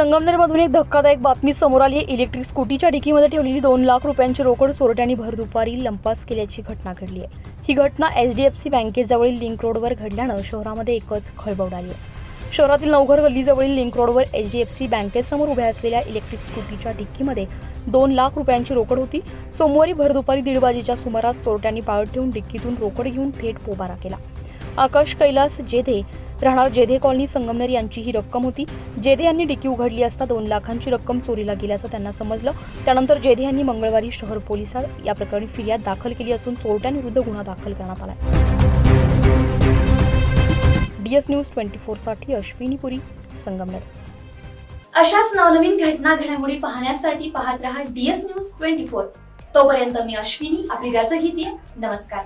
संगमनेरमधून एक धक्कादायक बातमी समोर आली. आहे इलेक्ट्रिक स्कूटीच्या डिकीमध्ये ठेवलेली दोन लाख रुपयांची रोकड चोरट्यांनी भर दुपारी लंपास केल्याची घटना घडली आहे. ही घटना एच डी एफ सी बँकेजवळील लिंक रोडवर घडल्यानं शहरामध्ये एकच खळबळ आहे. शहरातील नवघर गल्लीजवळील लिंक रोडवर एच डी एफ सी बँकेसमोर उभ्या असलेल्या इलेक्ट्रिक स्कूटीच्या डिक्कीमध्ये दोन लाख रुपयांची रोकड होती. सोमवारी भर दुपारी दीड वाजेच्या सुमारास चोरट्यांनी पाळत ठेवून डिक्कीतून रोकड घेऊन थेट पोबारा केला. आकाश कैलास जेधे राहणार जेधे कॉलनी संगमनेर यांची ही रक्कम होती. जेधे यांनी डिकी उघडली असता दोन लाखांची रक्कम चोरीला गेल्याचं त्यांना समजलं. त्यानंतर जेधे यांनी मंगळवारी शहर पोलिसात या प्रकरणी फिर्याद दाखल केली असून चोरट्यांविरुद्ध गुन्हा दाखल करण्यात आला डीएस न्यूज ट्वेंटी फोरसाठी अश्विनी पुरी संगमनेर. अशाच नवनवीन घटना घडामोडी पाहण्यासाठी पाहत रहा डीएस न्यूज ट्वेंटी फोर. तोपर्यंत मी अश्विनी आपली रजा घेते. नमस्कार.